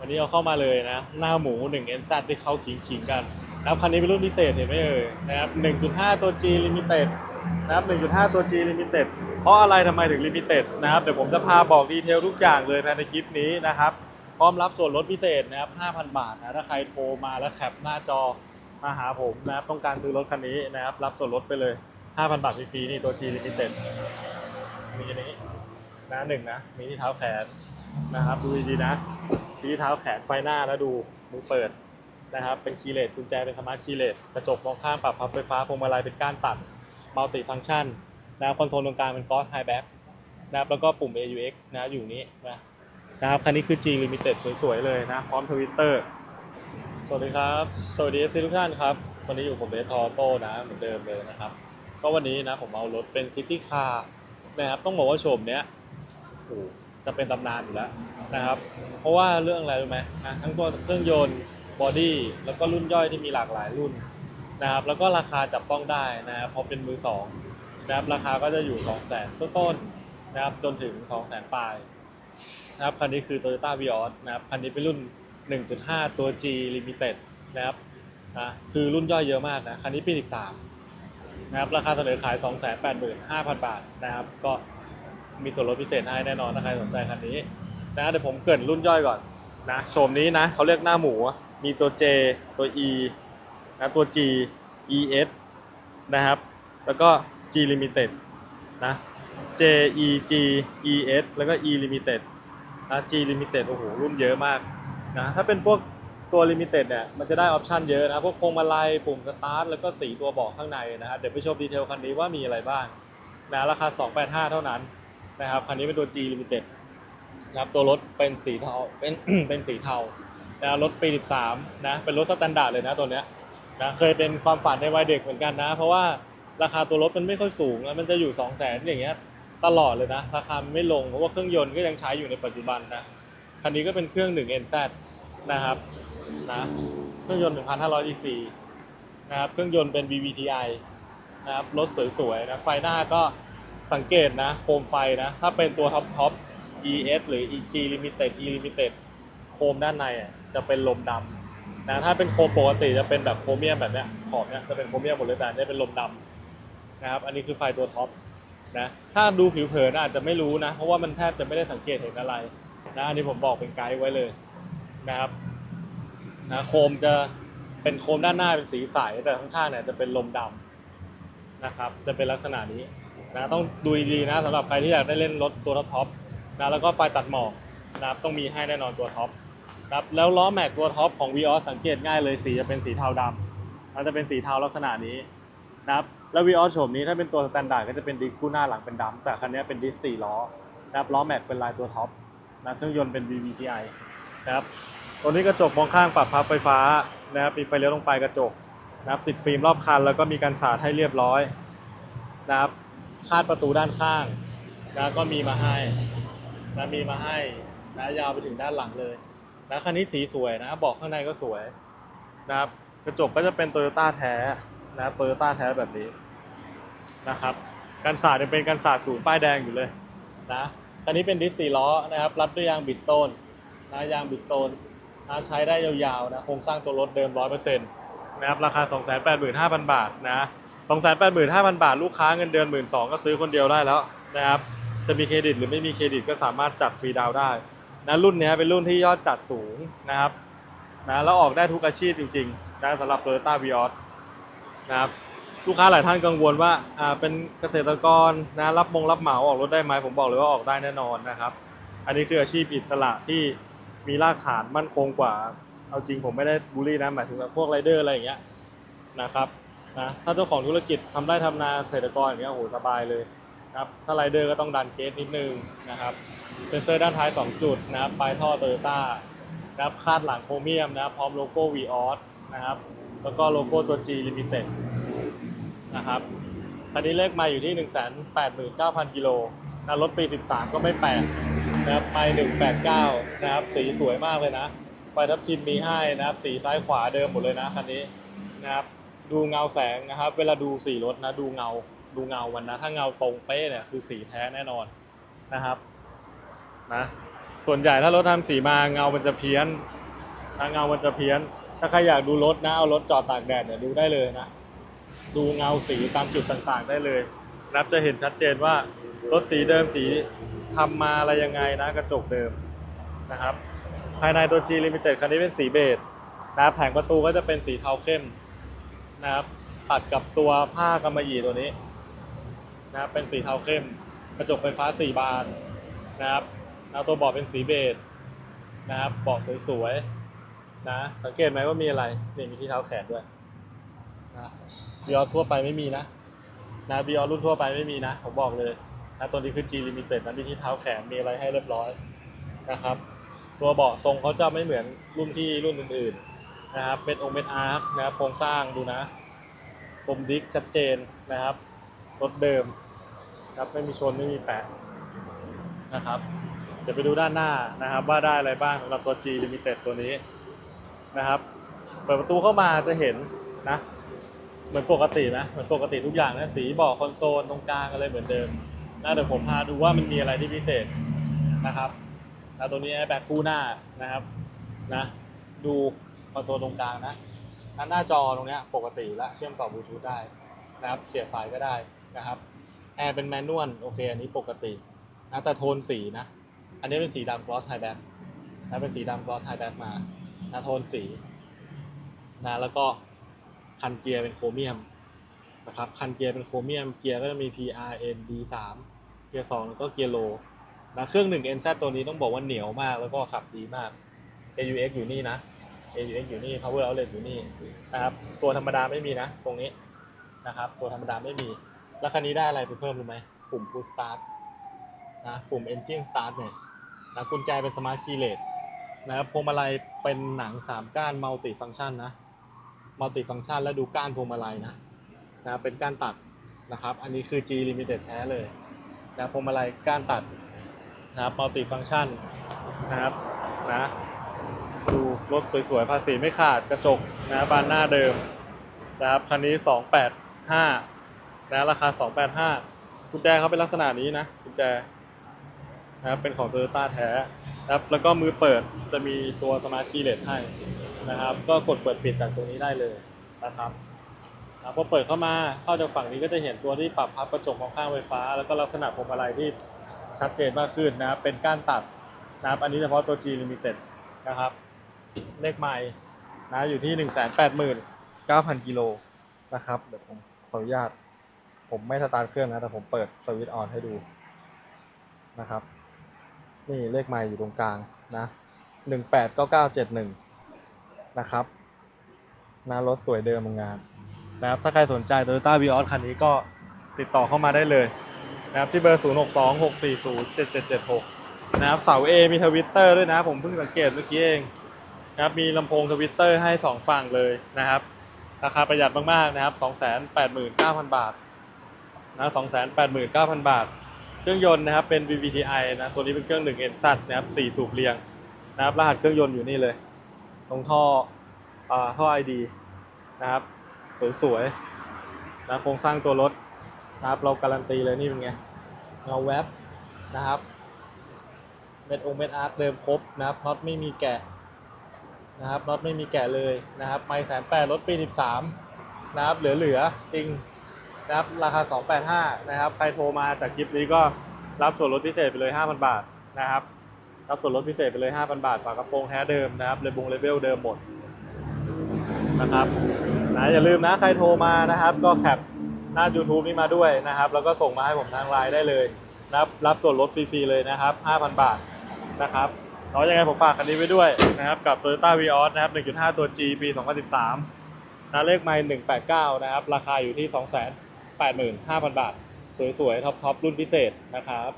วันนี้เอาเข้ามาเลยนะ หน้าหมู1 n z ที่เขาขิงขิงๆกันนะครับคันนี้เป็นรุ่นพิเศษเห็นไหมเอ่ยนะครับ 1.5 ตัว G Limited นะครับ 1.5 ตัว G Limited เพราะอะไรทำไมถึง Limited นะครับ เดี๋ยวผมจะพาบอกดีเทลทุกอย่างเลยภายในคลิปนี้นะครับ พร้อมรับส่วนลดพิเศษนะครับ 5,000 บาทนะ ถ้าใครโทรมาแล้วแคปหน้าจอมาหาผมนะครับ ต้องการซื้อรถคันนี้นะครับ รับส่วนลดไปเลย 5,000 บาทฟรีๆนี่ตัว G Limited มีอันนี้นะหนึ่งนะ มีที่เท้าแขนนะครับ ดูดีๆนะ มีที่เท้าแขนไฟหน้าแล้วดูมือเปิดนะครับ เป็นคีย์เลสกุญแจเป็นสมาร์ทคีย์เลสกระจกมองข้างปรับพับไฟฟ้าพวงมาลัยเป็นก้านตัดมัลติฟังก์ชันนะครับคอนโซลตรงกลางเป็นกอสไฮแบ็กนะครับแล้วก็ปุ่ม AUX นะอยู่นี้นะนะครับคันนี้คือ G Limited สวยๆเลยนะ พร้อมทวิตเตอร์สวัสดีครับ สวัสดีทุกท่านครับ วันนี้อยู่ผมเบสทอโต้นะเหมือนเดิมเลยนะครับ ก็วันนี้นะผมเอารถเป็นซิตี้คาร์นะครับต้องบอกว่าโฉมเนี้ยโอ้ จะเป็นตำนานอยู่แล้วนะครับ เพราะว่าเรื่องอะไรรู้ไหมนะทั้งตัวเครื่องยนต์บอดี้แล้วก็รุ่นย่อยที่มีหลากหลายรุ่นนะครับ แล้วก็ราคาจับต้องได้นะครับพราะเป็นมือสองนะครับราคาก็จะอยู่ 2 0 0 0 0 0ต้นๆนะครับจนถึง 2 0 0 0 0 0ปลายนะครับคันนี้คือ Toyota Vios นะครับคันนี้เป็นรุ่น 1.5 ตัว G Limited นะครับนะคือรุ่นย่อยเยอะมากนะคันนี้ปี 13นะครับราคาเสนอขาย 285,000 บาทนะครับก็ มีส่วนลดพิเศษให้แน่นอนถ้าใครสนใจคันนี้นะเดี๋ยวผมเกรินรุ่นย่อยก่อนนะโฉมนี้นะเขาเรียกหน้าหมู มีตัว J ตัว E นะตัว G ES นะครับ แล้วก็ G Limited นะ J E G E S แล้วก็ E Limited นะ G Limited โอ้โหรุ่นเยอะมากนะถ้าเป็นพวกตัว Limited เนี่ยมันจะได้ออปชันเยอะนะ พวกพวงมาลัยปุ่มสตาร์ทแล้วก็สีตัวบอกข้างในนะครับเดี๋ยวไปชมดีเทลคันนี้ว่ามีอะไรบ้างนะราคา 285 เท่านั้น นะครับคันนี้เป็นตัว G Limited นะครับตัวรถเป็นสีเทาเป็นเป็นสีเทานะรถปี 13 นะเป็นรถสแตนดาร์ดเลยนะตัวเนี้ยนะเคยเป็นความฝันในวัยเด็กเหมือนกันนะ เพราะว่าราคาตัวรถมันไม่ค่อยสูงแล้วมันจะอยู่2 0 0 0 0 0อย่างเงี้ยตลอดเลยนะ ราคาไม่ลงเพราะว่าเครื่องยนต์ก็ยังใช้อยู่ในปัจจุบันนะคันนี้ก็เป็นเครื่อง 1 NZ นะครับนะเครื่องยนต์ 1,500 cc นะครับเครื่องยนต์เป็น VVTi นะครับรถสวยๆนะไฟหน้าก็ สังเกตนะโคมไฟนะ ถ้าเป็นตัวท็อปท็อป ES หรือ EG Limited E Limited โคมด้านในจะเป็นลมดำนะถ้าเป็นโคมปกติจะเป็นแบบโครเมียมแบบเนี้ยขอบเนี้ยจะเป็นโครเมียมหมดเลยแต่อันนี้เป็นลมดำนะครับ อันนี้คือไฟตัวท็อปนะถ้าดูผิวเผินอาจจะไม่รู้นะ เพราะว่ามันแทบจะไม่ได้สังเกตเห็นอะไรนะอันนี้ผมบอกเป็นไกด์ไว้เลยนะครับนะโคมจะเป็นโคมด้านหน้าเป็นสีใสแต่ข้างๆเนี่ยจะเป็นลมดำนะครับ จะเป็นลักษณะนี้ นะต้องดูดีๆนะสำหรับใครที่อยากได้เล่นรถตัวท็อปๆนะแล้วก็ไฟตัดหมอกนะครับต้องมีให้แน่นอนตัวท็อปนะครับแล้วล้อแม็กตัวท็อปของ v ีออสังเกตง่ายเลยสีจะเป็นสีเทาดำมันจะเป็นสีเทาลักษณะนี้นะครับแล้ว v ีออโฉมนี้ถ้าเป็นตัวสแตนดาร์ดก็จะเป็นดิสคู่หน้าหลังเป็นดำแต่คันนี้เป็นดิสสี่ล้อนะครับล้อแม็กเป็นลายตัวท็อปนะเครื่องยนต์เป็น VVTi นะครับตัวนี้กระจกมองข้างปรับพับไฟฟ้านะครับมีไฟเลี้ยวลงไปกระจกนะครับติดฟิล์มรอบคันแล้วก็มีการสาดให้เรียบร้อยนะครับ คาดประตูด้านข้างนะก็มีมาให้นะมีมาให้นะยาวไปถึงด้านหลังเลยนะคันนี้สีสวยนะบอกข้างในก็สวยนะครับกระจกก็จะเป็นโตโยต้าแท้นะโตโยต้าแท้แบบนี้นะครับการสาดยังเป็นการสาดศูนย์ป้ายแดงอยู่เลยนะคันนี้เป็นดิสสี่ล้อนะครับรัดด้วยยางบิสโตนนะยางบิสโตนนะใช้ได้ยาวๆนะโครงสร้างตัวรถเดิม100%นะครับราคา 285,000 บาทนะ 285,000บาทลูกค้าเงินเดือน12,000ก็ซื้อคนเดียวได้แล้วนะครับ จะมีเครดิตหรือไม่มีเครดิตก็สามารถจัดฟรีดาวได้นะรุ่นนี้เป็นรุ่นที่ยอดจัดสูงนะครับนะแล้วออกได้ทุกอาชีพจริงๆนะสำหรับ Toyota Vios นะครับลูกค้าหลายท่านกังวลว่าอ่าเป็นเกษตรกรนะรับมงรับเหมาออกรถได้ไหมผมบอกเลยว่าออกได้แน่นอนนะครับ อันนี้คืออาชีพอิสระที่มีรากฐานมั่นคงกว่า เอาจริงผมไม่ได้บูลลี่นะหมายถึงแบบพวกไรเดอร์อะไรอย่างเงี้ยนะครับ นะถ้าเจ้าของธุรกิจทำได้ทำนาเกษตรกรอย่างเงี้ยโอ้โหสบายเลยครับถ้าไรเดอร์ก็ต้องดันเคสนิดนึงนะครับเซ็นเซอร์ด้านท้าย 2 จุดนะครับปลายท่อโตโยต้านะครับคาดหลังโครเมียมนะครับพร้อมโลโก้ v ีออสนะครับแล้วก็โลโก้ตัว G Limited นะครับคันนี้เลขมาอยู่ที่ 189,000 กิโลนะรถปี 13 ก็ไม่แปลกนะครับไป 189 นะครับสีสวยมากเลยนะไฟทับทิมมีให้นะครับสีซ้ายขวาเดิมหมดเลยนะคันนี้นะครับ ดูเงาแสงนะครับ เวลาดูสีรถนะดูเงาดูเงามันนะ ถ้าเงาตรงเป๊ะเนี่ยคือสีแท้แน่นอนนะครับนะส่วนใหญ่ถ้ารถทำสีมาเงามันจะเพี้ยนถ้าเงามันจะเพี้ยน ถ้าใครอยากดูรถนะเอารถจอดตากแดดเนี่ยดูได้เลยนะดูเงาสีตามจุดต่างๆได้เลยนับจะเห็นชัดเจนว่ารถสีเดิมสีทำมาอะไรยังไงนะกระจกเดิมนะครับ ภายในตัว G Limited คันนี้เป็นสีเบจนะแผงประตูก็จะเป็นสีเทาเข้ม นะครับ ตัดกับตัวผ้ากำมะหยี่ตัวนี้นะครับเป็นสีเทาเข้ม กระจกไฟฟ้า 4 บานนะครับแล้วตัวเบาะเป็นสีเบจนะครับเบาะสวยๆนะสังเกตไหมว่ามีอะไรนี่มีที่เท้าแขนด้วยนะบิออทั่วไปไม่มีนะนะบิออรุ่นทั่วไปไม่มีนะผมบอกเลยนะตัวนี้คือ G Limited นะมีที่เท้าแขนมีอะไรให้เรียบร้อยนะครับ ตัวเบาะทรงเขาจะไม่เหมือนรุ่นที่รุ่นอื่นๆ นะครับเป็นองค์เป็นอาร์คนะครับโครงสร้างดูนะปมดิกชัดเจนนะครับรถเดิมครับไม่มีชนไม่มีแปะนะครับเดี๋ยวไปดูด้านหน้านะครับ ว่าได้อะไรบ้างสำหรับตัว G Limited ตัวนี้นะครับ เปิดประตูเข้ามาจะเห็นนะเหมือนปกตินะเหมือนปกติทุกอย่างนะสีเบาะคอนโซลตรงกลางอะไรเหมือนเดิมนะเดี๋ยวผมพาดูว่ามันมีอะไรที่พิเศษนะครับนะตัวนี้แอร์แบ็คคู่หน้านะครับนะดู คอนโซลตรงกลางนะนหน้าจอตรงเนี้ยปกติและเชื่อมต่อบลูทูธได้นะครับเสียบสายก็ได้นะครับแอร์เป็นแมนนวลโอเคอันนี้ปกตินะแต่โทนสีนะ อันนี้เป็นสีดำ gloss high back นะเป็นสีดำ gloss high back มานะโทนสีนะแล้วก็คันเกียร์เป็นโครเมียมนะครับคันเกียร์เป็นโครเมียมเกียร์ก็จะมี PRN D3 เกียร์2แล้วก็เกียร์โลนะเครื่อง 1 NZ ตัวนี้ต้องบอกว่าเหนียวมากแล้วก็ขับดีมาก AUX อยู่นี่นะ AUX อยู่นี่ Power Outlet อยู่นี่นะครับ ตัวธรรมดาไม่มีนะ ตรงนี้นะครับ ตัวธรรมดาไม่มี แล้วคันนี้ได้อะไรไปเพิ่มรู้ไหม ปุ่ม Push Start นะ ปุ่ม Engine Start เนี่ยนะกุญแจเป็น Smart Keyless นะครับ พวงมาลัยเป็นหนัง 3 ก้าน Multi Function นะ Multi Function แล้วดูก้านพวงมาลัยนะนะเป็นก้านตัดนะครับ อันนี้คือ G Limited แท้เลยนะพวงมาลัยก้านตัดนะครับมัลติฟัง c t ชันนะครับนะ รถสวยๆ ภาษีไม่ขาดกระจกนะบานหน้าเดิมนะครับคันนี้ 285นะราคา 285กุญแจเขาเป็นลักษณะนี้นะกุญแจนะครับเป็นของ Toyota แท้นะครับแล้วก็มือเปิดจะมีตัวสมาร์ทคีย์เลสให้นะครับ ก็กดเปิดปิดจากตรงนี้ได้เลยนะครับนะพอเปิดเข้ามาเข้าจากฝั่งนี้ก็จะเห็นตัวที่ปรับพับกระจกมองข้างไฟฟ้า แล้วก็ลักษณะพวงมาลัยที่ชัดเจนมากขึ้นนะครับเป็นก้านตัดนะครับอันนี้เฉพาะตัว G Limited นะครับ เลขไมล์นะอยู่ที่189,000กิโลนะครับ เดี๋ยวผมขออนุญาต ผมไม่สตาร์ทเครื่องนะ แต่ผมเปิดสวิตช์ออนให้ดูนะครับ นี่เลขไมล์อยู่ตรงกลางนะ189971นะครับน้ารถสวยเดิมงานนะครับ ถ้าใครสนใจ Toyota Vios คันนี้ก็ติดต่อเข้ามาได้เลยนะครับที่เบอร์ 0 6 2 6 4 0 7 7 7 6 นะครับเสา A มีทวิตเตอร์ด้วยนะ ผมเพิ่งสังเกตเมื่อกี้เอง นะครับมีลำโพงทวิตเตอร์ให้ 2 ฝั่งเลยนะครับ ราคาประหยัดมากๆนะครับ 289,000 บาทนะ289,000 บาท เครื่องยนต์นะครับเป็น VVTi นะตัวนี้เป็นเครื่อง1 n z นะครับ4สูบเรียงนะครับรหัสเครื่องยนต์อยู่นี่เลย ตรงท่ออ่าท่อ ID นะครับสวยๆนะโครงสร้างตัวรถนะครับเราการันตีเลยนี่เป็นไงเงาแวบนะครับเม็ดองเม็ดอาร์ตเดิมครบนะครับน็อตไม่มีแกะ นะครับน็อตไม่มีแกะเลยนะครับไม่แสนแปดรถปี 13 นะครับ เหลือๆจริงนะครับราคา 285 นะครับ ใครโทรมาจากคลิปนี้ก็รับส่วนลดพิเศษไปเลย 5,000 บาทนะครับรับส่วนลดพิเศษไปเลย 5,000 บาท ฝากระโปรงแท้เดิมนะครับเลบงเลเวลเดิมหมดนะครับนะอย่าลืมนะใครโทรมานะครับ ก็แคปหน้า YouTube นี่มาด้วยนะครับ แล้วก็ส่งมาให้ผมทางไลน์ได้เลยนะครับรับส่วนลดฟรีๆเลยนะครับ 5,000 บาทนะครับ แล้วยังไงผมฝากคันนี้ไว้ด้วยนะครับกับ Toyota Vios นะครับ 1.5 ตัว G ปี 2013นะเลขไมล์189 นะครับ ราคาอยู่ที่ 285,000 บาท สวยๆ ท็อปๆ รุ่นพิเศษนะครับ